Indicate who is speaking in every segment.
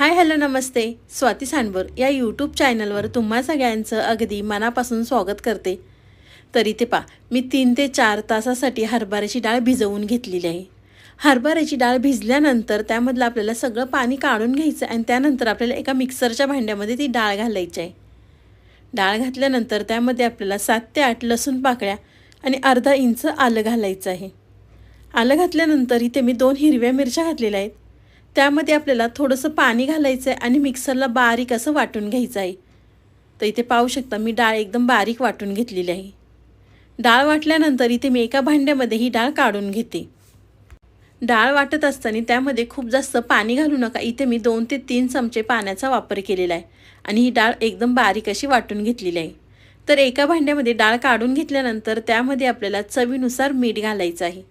Speaker 1: Hi hello नमस्ते. स्वाती सांडवर या YouTube चॅनलवर तुम्हा सगळ्यांचं अगदी मनापासून स्वागत करते. तर इथे पा मी तीन ते चार तासासाठी हरभऱ्याची डाळ भिजवून घेतलेली आहे. हरभऱ्याची डाळ भिजल्यानंतर त्यामधलं आपल्याला सगळं पाणी काढून घ्यायचं आणि त्यानंतर आपल्याला एका मिक्सरच्या भांड्यामध्ये ती डाळ घालायची आहे. डाळ घातल्यानंतर त्यामध्ये आपल्याला सात ते आठ लसूण पाकळ्या आणि अर्धा इंच आलं घालायचं आहे. आलं घातल्यानंतर इथे मी दोन हिरव्या मिरच्या घातलेल्या आहेत. त्यामध्ये आपल्याला थोडंसं पाणी घालायचं आहे आणि मिक्सरला बारीक असं वाटून घ्यायचं आहे तर इथे पाहू शकता मी डाळ एकदम बारीक वाटून घेतलेली आहे. डाळ वाटल्यानंतर इथे मी एका भांड्यामध्ये ही डाळ काढून घेते. डाळ वाटत असताना त्यामध्ये खूप जास्त पाणी घालू नका. इथे मी दोन ते तीन चमचे पाण्याचा वापर केलेला आहे आणि ही डाळ एकदम बारीक अशी वाटून घेतलेली आहे. तर एका भांड्यामध्ये डाळ काढून घेतल्यानंतर त्यामध्ये आपल्याला चवीनुसार मीठ घालायचं आहे.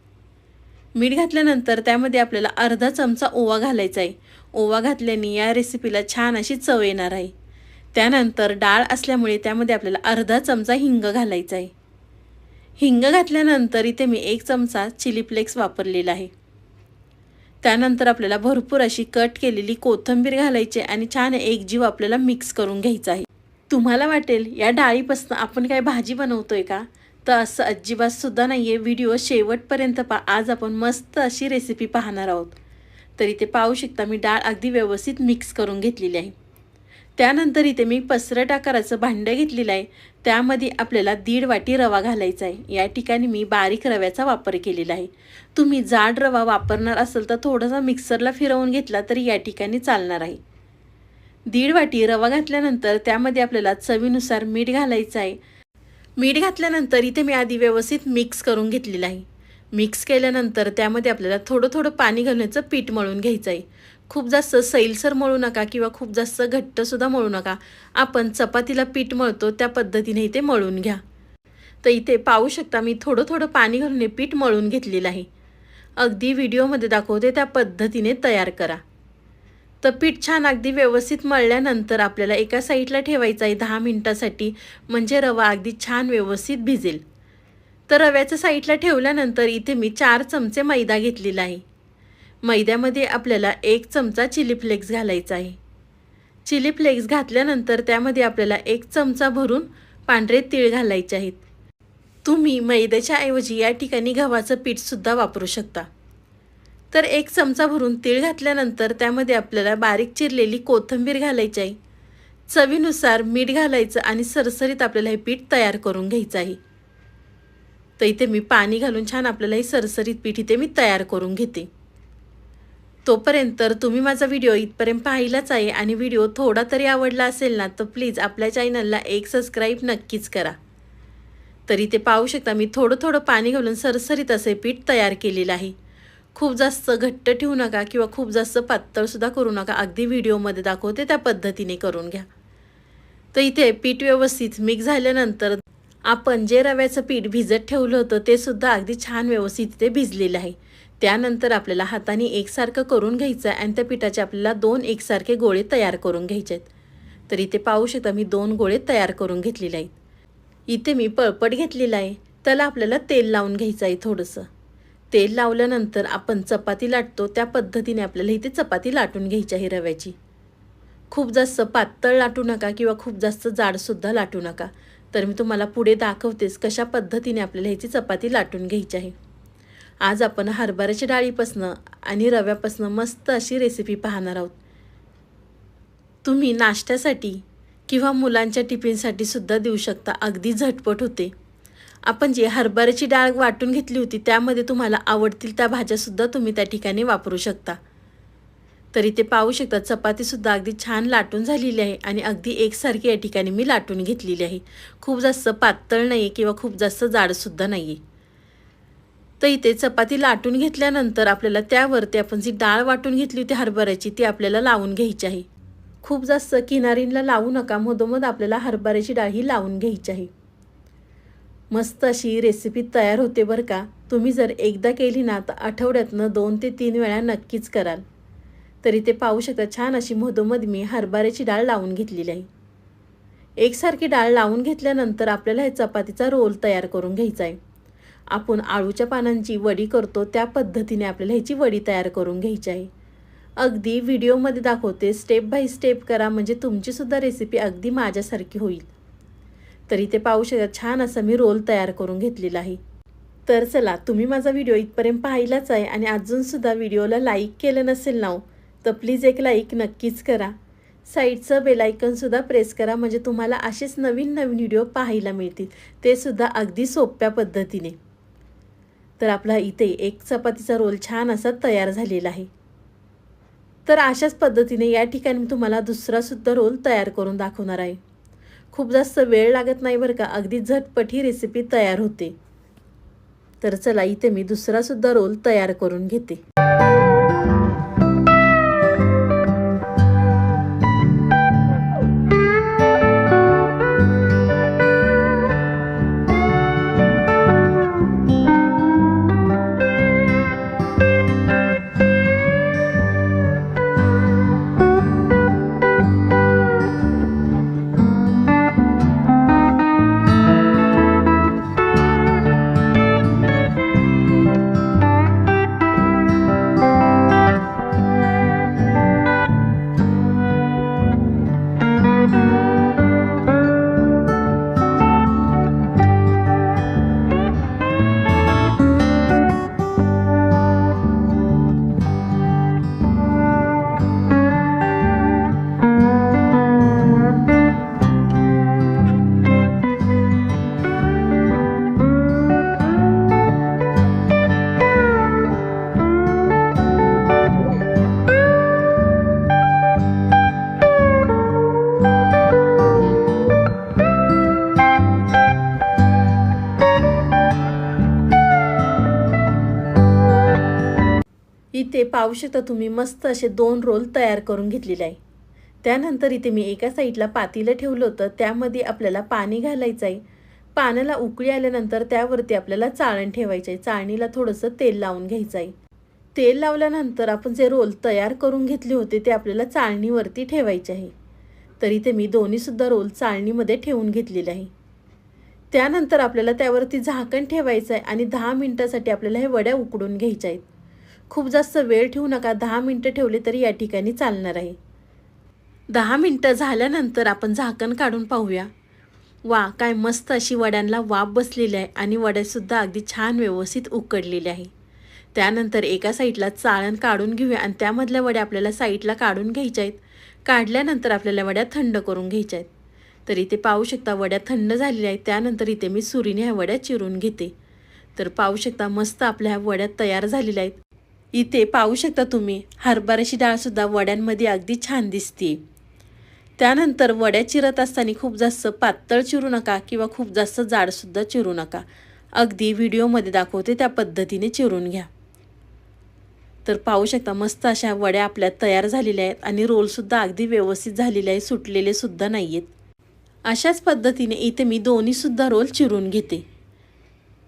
Speaker 1: मीठ घातल्यानंतर त्यामध्ये आपल्याला अर्धा चमचा ओवा घालायचा आहे. ओवा घातल्याने या रेसिपीला छान अशी चव येणार आहे. त्यानंतर डाळ असल्यामुळे त्यामध्ये आपल्याला अर्धा चमचा हिंग घालायचा आहे. हिंग घातल्यानंतर इथे मी एक चमचा चिली फ्लेक्स वापरलेला आहे. त्यानंतर आपल्याला भरपूर अशी कट केलेली कोथिंबीर घालायची आणि छान एक जीव आपल्याला मिक्स करून घ्यायचा आहे. तुम्हाला वाटेल या डाळीपासून आपण काय भाजी बनवतोय का? तर असं अजिबात सुद्धा नाही आहे व्हिडिओ शेवटपर्यंत पा आज आपण मस्त अशी रेसिपी पाहणार आहोत. तर इथे पाहू शकता मी डाळ अगदी व्यवस्थित मिक्स करून घेतलेली आहे. त्यानंतर इथे मी पसरट आकाराचं भांडं घेतलेलं आहे. त्यामध्ये आपल्याला दीड वाटी रवा घालायचा आहे. या ठिकाणी मी बारीक रव्याचा वापर केलेला आहे. तुम्ही जाड रवा वापरणार असेल तर थोडासा मिक्सरला फिरवून घेतला तरी या ठिकाणी चालणार आहे. दीड वाटी रवा घातल्यानंतर त्यामध्ये आपल्याला चवीनुसार मीठ घालायचं आहे. मीठ घातल्यानंतर इथे मी आधी व्यवस्थित मिक्स करून घेतलेलं आहे. मिक्स केल्यानंतर त्यामध्ये आपल्याला थोडं थोडं पाणी घालण्याचं पीठ मळून घ्यायचं आहे खूप जास्त सैलसर मळू नका किंवा खूप जास्त घट्टसुद्धा मळू नका. आपण चपातीला पीठ मळतो त्या पद्धतीने इथे मळून घ्या. तर इथे पाहू शकता मी थोडं थोडं पाणी घालून पीठ मळून घेतलेलं आहे. अगदी व्हिडिओमध्ये दाखवते त्या पद्धतीने तयार करा. तर पीठ छान अगदी व्यवस्थित मळल्यानंतर आपल्याला एका साईडला ठेवायचं आहे दहा मिनटासाठी. म्हणजे रवा अगदी छान व्यवस्थित भिजेल. तर रव्याच्या साईडला ठेवल्यानंतर इथे मी चार चमचे मैदा घेतलेला आहे. मैद्यामध्ये आपल्याला एक चमचा चिली फ्लेक्स घालायचा आहे. चिली फ्लेक्स घातल्यानंतर त्यामध्ये आपल्याला एक चमचा भरून पांढरे तीळ घालायचे आहेत. तुम्ही मैद्याच्या ऐवजी या ठिकाणी गव्हाचं पीठसुद्धा वापरू शकता. तर एक चमचा भरून तीळ घातल्यानंतर त्यामध्ये आपल्याला बारीक चिरलेली कोथिंबीर घालायची आहे. चवीनुसार मीठ घालायचं आणि सरसरीत आपल्याला हे पीठ तयार करून घ्यायचं आहे. तर इथे मी पाणी घालून छान आपल्याला हे सरसरीत पीठ इथे मी तयार करून घेते. तोपर्यंत तुम्ही माझा व्हिडिओ इथपर्यंत पाहिलाच आहे आणि व्हिडिओ थोडा तरी आवडला असेल ना तर प्लीज आपल्या चॅनलला एक सबस्क्राईब नक्कीच करा. तर इथे पाहू शकता मी थोडं थोडं पाणी घालून सरसरीत असे पीठ तयार केलेलं आहे. खूप जास्त घट्ट ठेवू नका किंवा खूप जास्त पातळसुद्धा करू नका. अगदी व्हिडिओमध्ये दाखवते त्या पद्धतीने करून घ्या. तर इथे पीठ व्यवस्थित मिक्स झाल्यानंतर आपण जे रव्याचं पीठ भिजत ठेवलं होतं ते सुद्धा अगदी छान व्यवस्थित इथे भिजलेलं आहे. त्यानंतर आपल्याला हाताने एकसारखं करून घ्यायचं आहे आणि त्या पिठाचे आपल्याला दोन एकसारखे गोळे तयार करून घ्यायचे आहेत. तर इथे पाहू शकता मी दोन गोळे तयार करून घेतलेले आहेत. इथे मी पळपट घेतलेला आहे. त्याला आपल्याला तेल लावून घ्यायचं आहे थोडंसं. तेल लावल्यानंतर आपण चपाती लाटतो त्या पद्धतीने आपल्याला इथे चपाती लाटून घ्यायची आहे रव्याची. खूप जास्त पातळ लाटू नका किंवा खूप जास्त जाडसुद्धा लाटू नका. तर मी तुम्हाला पुढे दाखवतेच कशा पद्धतीने आपल्याला ह्याची चपाती लाटून घ्यायची आहे. आज आपण हरभऱ्याच्या डाळीपासनं आणि रव्यापासनं मस्त अशी रेसिपी पाहणार आहोत. तुम्ही नाश्त्यासाठी किंवा मुलांच्या टिफिनसाठी सुद्धा देऊ शकता. अगदी झटपट होते. आपण जी हरभऱ्याची डाळ वाटून घेतली होती त्यामध्ये तुम्हाला आवडतील त्या भाज्यासुद्धा तुम्ही त्या ठिकाणी वापरू शकता. तरी ते पाहू शकता चपातीसुद्धा अगदी छान लाटून झालेली आहे आणि अगदी एकसारखी या ठिकाणी मी लाटून घेतलेली आहे. खूप जास्त पातळ नाही आहे किंवा खूप जास्त जाडसुद्धा नाही आहे तर इथे चपाती लाटून घेतल्यानंतर आपल्याला त्यावरती आपण जी डाळ वाटून घेतली होती हरभऱ्याची ती आपल्याला लावून घ्यायची आहे. खूप जास्त किनारींना लावू नका मधोमध आपल्याला हरभऱ्याची डाळ ही लावून घ्यायची आहे. मस्त अशी रेसिपी तयार होते बरं का. तुम्ही जर एकदा केली ना तर आठवड्यातनं दोन ते तीन वेळा नक्कीच कराल. तरी ते पाहू शकता छान अशी मधोमध मी हरभऱ्याची डाळ लावून घेतलेली आहे. एकसारखी डाळ लावून घेतल्यानंतर आपल्याला हे चपातीचा रोल तयार करून घ्यायचा आहे. आपण आळूच्या पानांची वडी करतो त्या पद्धतीने आपल्याला ह्याची वडी तयार करून घ्यायची आहे. अगदी व्हिडिओमध्ये दाखवते स्टेप बाय स्टेप करा म्हणजे तुमचीसुद्धा रेसिपी अगदी माझ्यासारखी होईल. तर इथे पाहू शकता छान असा मी रोल तयार करून घेतलेला आहे. तर चला तुम्ही माझा व्हिडिओ इथपर्यंत पाहिलाच आहे आणि अजूनसुद्धा व्हिडिओला लाईक केलं नसेल ना तर प्लीज एक लाईक नक्कीच करा. साईडचं बेलायकनसुद्धा प्रेस करा म्हणजे तुम्हाला असेच नवीन नवीन व्हिडिओ पाहायला मिळतील. ते सुद्धा अगदी सोप्या पद्धतीने. तर आपला इथे एक चपातीचा रोल छान असा तयार झालेला आहे. तर अशाच पद्धतीने या ठिकाणी मी तुम्हाला दुसरासुद्धा रोल तयार करून दाखवणार आहे. खूप जास्त वेळ लागत नाही बरं का. अगदी झटपट ही रेसिपी तयार होते. तर चला इथे मी दुसरासुद्धा रोल तयार करून घेते. इथे पाहू शकता तुम्ही मस्त असे दोन रोल तयार करून घेतलेले आहे. त्यानंतर इथे मी एका साईडला पातीलं ठेवलं होतं त्यामध्ये आपल्याला पाणी घालायचं आहे. पाण्याला उकळी आल्यानंतर त्यावरती आपल्याला चाळण ठेवायचं आहे. चाळणीला थोडंसं तेल लावून घ्यायचं आहे. तेल लावल्यानंतर आपण जे रोल तयार करून घेतले होते ते आपल्याला चाळणीवरती ठेवायचे आहे. तर इथे मी दोन्हीसुद्धा रोल चाळणीमध्ये ठेवून घेतलेले आहे. त्यानंतर आपल्याला त्यावरती झाकण ठेवायचं आहे आणि दहा मिनटासाठी आपल्याला हे वड्या उकडून घ्यायच्या आहेत. खूप जास्त वेळ ठेवू नका. दहा मिनटं ठेवले तरी या ठिकाणी चालणार आहे. दहा मिनटं झाल्यानंतर आपण झाकण काढून पाहूया. वा काय मस्त अशी वड्यांना वाफ बसलेली आहे आणि वड्यासुद्धा अगदी छान व्यवस्थित उकडलेली आहे. त्यानंतर एका साईडला चाळण काढून घेऊया आणि त्यामधल्या वड्या आपल्याला साईडला काढून घ्यायच्या आहेत. काढल्यानंतर आपल्याला वड्या थंड करून घ्यायच्या आहेत. तर इथे पाहू शकता वड्या थंड झालेल्या आहेत. त्यानंतर इथे मी सुरीने ह्या वड्या चिरून घेते. तर पाहू शकता मस्त आपल्या ह्या वड्या तयार झालेल्या आहेत. इथे पाहू शकता तुम्ही हरभऱ्याची डाळसुद्धा वड्यांमध्ये अगदी छान दिसते. त्यानंतर वड्या चिरत असताना खूप जास्त पातळ चिरू नका किंवा खूप जास्त जाडसुद्धा चिरू नका. अगदी व्हिडिओमध्ये दाखवते त्या पद्धतीने चिरून घ्या. तर पाहू शकता मस्त अशा वड्या आपल्या तयार झालेल्या आहेत आणि रोलसुद्धा अगदी व्यवस्थित झालेले आहे सुटलेले सुद्धा नाही आहेत अशाच पद्धतीने इथे मी दोन्हीसुद्धा रोल चिरून घेते.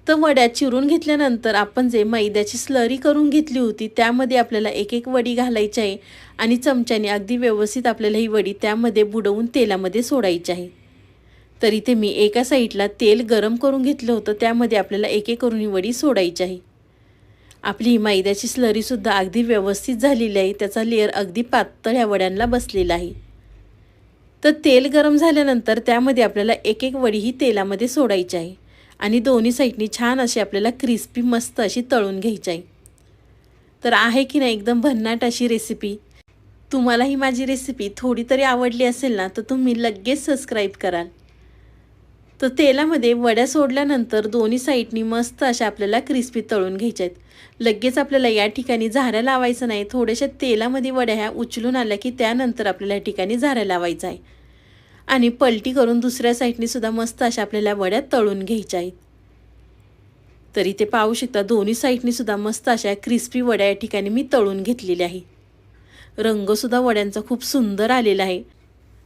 Speaker 1: तर वड्या चिरून घेतल्यानंतर आपण जे मैद्याची स्लरी करून घेतली होती त्यामध्ये आपल्याला एक एक वडी घालायची आहे आणि चमच्याने अगदी व्यवस्थित आपल्याला ही वडी त्यामध्ये बुडवून तेलामध्ये सोडायची आहे. तर इथे मी एका साईडला तेल गरम करून घेतलं होतं त्यामध्ये आपल्याला एक एक करून ही वडी सोडायची आहे. आपली ही मैद्याची स्लरीसुद्धा अगदी व्यवस्थित झालेली आहे त्याचा लेअर अगदी पातळ ह्या वड्यांना बसलेला आहे. तर तेल गरम झाल्यानंतर त्यामध्ये आपल्याला एक एक वडी ही तेलामध्ये सोडायची आहे. आणि दोन्ही साईडनी छान अशी आपल्याला क्रिस्पी मस्त अशी तळून घ्यायची आहे तर आहे की नाही एकदम भन्नाट अशी रेसिपी तुम्हाला ही माझी रेसिपी थोडी तरी आवडली असेल ना तर तुम्ही लगेच सबस्क्राईब कराल. तर तेलामध्ये वड्या सोडल्यानंतर दोन्ही साईडनी मस्त अशा आपल्याला क्रिस्पी तळून घ्यायच्या आहेत. लगेच आपल्याला या ठिकाणी झाऱ्या लावायचं नाही थोड्याशा तेलामध्ये वड्या ह्या उचलून आल्या की त्यानंतर आपल्याला या ठिकाणी झाऱ्या लावायचं आहे. आणि पलटी करून दुसऱ्या साईडनी सुद्धा मस्त अशा आपल्याला वड्या तळून घ्यायच्या आहेत. तर इथे पाहू शकता दोन्ही साईडनी सुद्धा मस्त अशा क्रिस्पी वड्या या ठिकाणी मी तळून घेतलेल्या आहे रंगसुद्धा वड्यांचा खूप सुंदर आलेला आहे.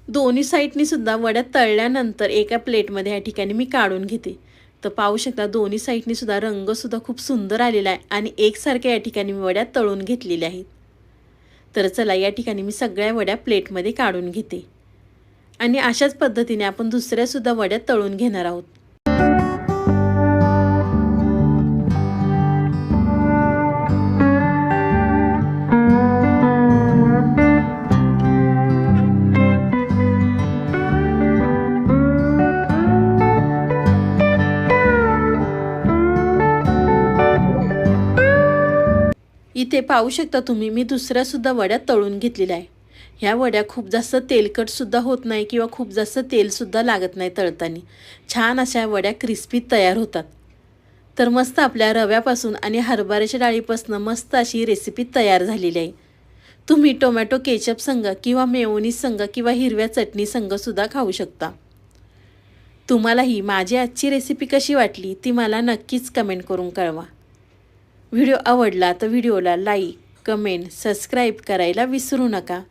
Speaker 1: दोन्ही साईडनी सुद्धा वड्या तळल्यानंतर एका प्लेटमध्ये या ठिकाणी मी काढून घेते. तर पाहू शकता दोन्ही साईडनी सुद्धा रंगसुद्धा खूप सुंदर आलेला आहे आणि एकसारख्या या ठिकाणी मी वड्या तळून घेतलेल्या आहेत. तर चला या ठिकाणी मी सगळ्या वड्या प्लेटमध्ये काढून घेते. आणि अशाच पद्धतीने आपण दुसऱ्यासुद्धा वड्यात तळून घेणार आहोत. इथे पाहू शकता तुम्ही मी दुसऱ्यासुद्धा वड्यात तळून घेतलेल्या आहे. ह्या वड्या खूप जास्त तेलकटसुद्धा होत नाही किंवा खूप जास्त तेलसुद्धा लागत नाही तळताना. छान अशा वड्या क्रिस्पी तयार होतात. तर मस्त आपल्या रव्यापासून आणि हरभऱ्याच्या डाळीपासून मस्त अशी रेसिपी तयार झालेली आहे. तुम्ही टोमॅटो केचप संघ किंवा मेओनी संघ किंवा हिरव्या चटणी संघसुद्धा खाऊ शकता. तुम्हाला ही माझी आजची रेसिपी कशी वाटली ती मला नक्कीच कमेंट करून कळवा. व्हिडिओ आवडला तर व्हिडिओला लाईक कमेंट सबस्क्राईब करायला विसरू नका.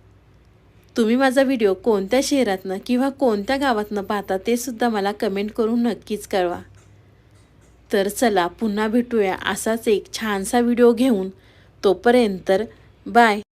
Speaker 1: तुम्ही माझा व्हिडिओ कोणत्या शहरातनं किंवा कोणत्या गावातनं पाहता ते सुद्धा मला कमेंट करून नक्कीच कळवा. तर चला पुन्हा भेटूया असाच एक छानसा व्हिडिओ घेऊन. तोपर्यंत बाय